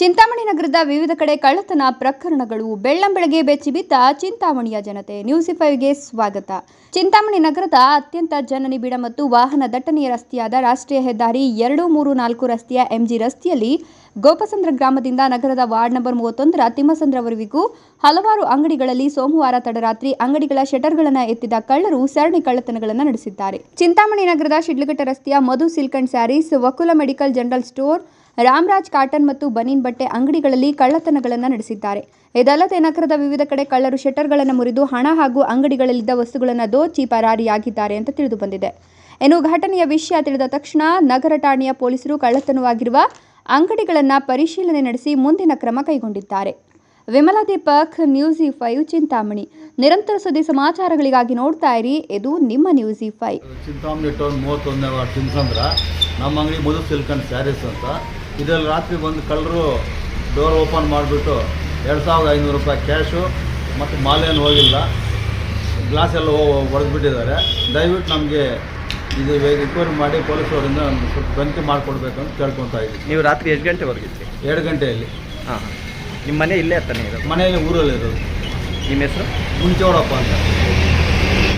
ಚಿಂತಾಮಣಿ ನಗರದ ವಿವಿಧ ಕಡೆ ಕಳ್ಳತನ ಪ್ರಕರಣಗಳು ಬೆಳ್ಳಂಬೆಳಗ್ಗೆ ಬೆಚ್ಚಿಬಿದ್ದ ಚಿಂತಾಮಣಿಯ ಜನತೆ. ನ್ಯೂಸಿ ಫೈವ್ಗೆ ಸ್ವಾಗತ. ಚಿಂತಾಮಣಿ ನಗರದ ಅತ್ಯಂತ ಜನನಿಬಿಡ ಮತ್ತು ವಾಹನ ದಟ್ಟಣೆಯ ರಸ್ತೆಯಾದ ರಾಷ್ಟ್ರೀಯ ಹೆದ್ದಾರಿ ಎರಡು ಮೂರು ನಾಲ್ಕು ರಸ್ತೆಯ ಎಂಜಿ ರಸ್ತೆಯಲ್ಲಿ ಗೋಪಸಂದ್ರ ಗ್ರಾಮದಿಂದ ನಗರದ ವಾರ್ಡ್ ನಂಬರ್ ಮೂವತ್ತೊಂದರ ತಿಮ್ಮಸಂದ್ರವರೆಗೂ ಹಲವಾರು ಅಂಗಡಿಗಳಲ್ಲಿ ಸೋಮವಾರ ತಡರಾತ್ರಿ ಅಂಗಡಿಗಳ ಶಟರ್ಗಳನ್ನು ಎತ್ತಿದ ಕಳ್ಳರು ಸರಣಿ ಕಳ್ಳತನಗಳನ್ನು ನಡೆಸಿದ್ದಾರೆ. ಚಿಂತಾಮಣಿ ನಗರದ ಶಿಡ್ಲಘಟ್ಟ ರಸ್ತೆಯ Madhu silk sarees, Vakula medical general store Ramraj cotton ಮತ್ತು ಬನೀನ್ ಬಟ್ಟೆ ಅಂಗಡಿಗಳಲ್ಲಿ ಕಳ್ಳತನಗಳನ್ನು ನಡೆಸಿದ್ದಾರೆ. ಇದಲ್ಲದೆ ನಗರದ ವಿವಿಧ ಕಡೆ ಕಳ್ಳರು ಶೆಟ್ಟರ್ಗಳನ್ನು ಮುರಿದು ಹಣ ಹಾಗೂ ಅಂಗಡಿಗಳಲ್ಲಿದ್ದ ವಸ್ತುಗಳನ್ನು ದೋಚಿ ಪರಾರಿಯಾಗಿದ್ದಾರೆ ಅಂತ ತಿಳಿದು ಬಂದಿದೆ ಇನ್ನು ಘಟನೆಯ ವಿಷಯ ತಿಳಿದ ತಕ್ಷಣ ನಗರ ಠಾಣೆಯ ಪೊಲೀಸರು ಕಳ್ಳತನವಾಗಿರುವ ಅಂಗಡಿಗಳನ್ನು ಪರಿಶೀಲನೆ ನಡೆಸಿ ಮುಂದಿನ ಕ್ರಮ ಕೈಗೊಂಡಿದ್ದಾರೆ. Vimala Deepak, news five, Chintamani. ನಿರಂತರ ಸುದ್ದಿ ಸಮಾಚಾರಗಳಿಗಾಗಿ ನೋಡ್ತಾ ಇರಿ. ಇದು ನಿಮ್ಮ ನ್ಯೂಸ್ ಫೈವ್. ಚಿಂತಾಮಣಿ ಟೌನ್ ಮೂವತ್ತೊಂದನೇ ವಾರ್ಡ್ ನಮ್ಮ ಅಂಗಡಿ ಮಧು ಸಿಲ್ಕನ್ ಸ್ಯಾರೀಸ್ ಅಂತ. ಇದರಲ್ಲಿ ರಾತ್ರಿ ಬಂದು ಕಳ್ಳರು ಡೋರ್ ಓಪನ್ ಮಾಡಿಬಿಟ್ಟು ಎರಡು ಸಾವಿರದ ಐನೂರು ರೂಪಾಯಿ ಕ್ಯಾಶು ಮತ್ತು ಮಾಲೇನು ಹೋಗಿಲ್ಲ. ಗ್ಲಾಸ್ ಎಲ್ಲ ಹೊಡೆದ್ಬಿಟ್ಟಿದ್ದಾರೆ ದಯವಿಟ್ಟು ನಮಗೆ ಇದು ರಿಕವರಿ ಮಾಡಿ ಪೊಲೀಸವರಿಂದ ನಮಗೆ ಸ್ವಲ್ಪ ಬೆಂಕಿ ಮಾಡಿಕೊಡ್ಬೇಕು ಅಂತ ಕೇಳ್ಕೊತಾ ಇದ್ದೀವಿ. ನೀವು ರಾತ್ರಿ ಎಷ್ಟು ಗಂಟೆವರೆಗಿದ್ರಿ ಎರಡು ಗಂಟೆಯಲ್ಲಿ. ಹಾಂ ನಿಮ್ಮ ಮನೆ ಇಲ್ಲೇ ಹತ್ತಾನೆ ಇರೋದು? ಮನೆಯಲ್ಲಿ ಊರಲ್ಲಿರೋದು. ನಿಮ್ಮ ಹೆಸರು? ಮುಂಚೆವರಪ್ಪ ಅಂತ.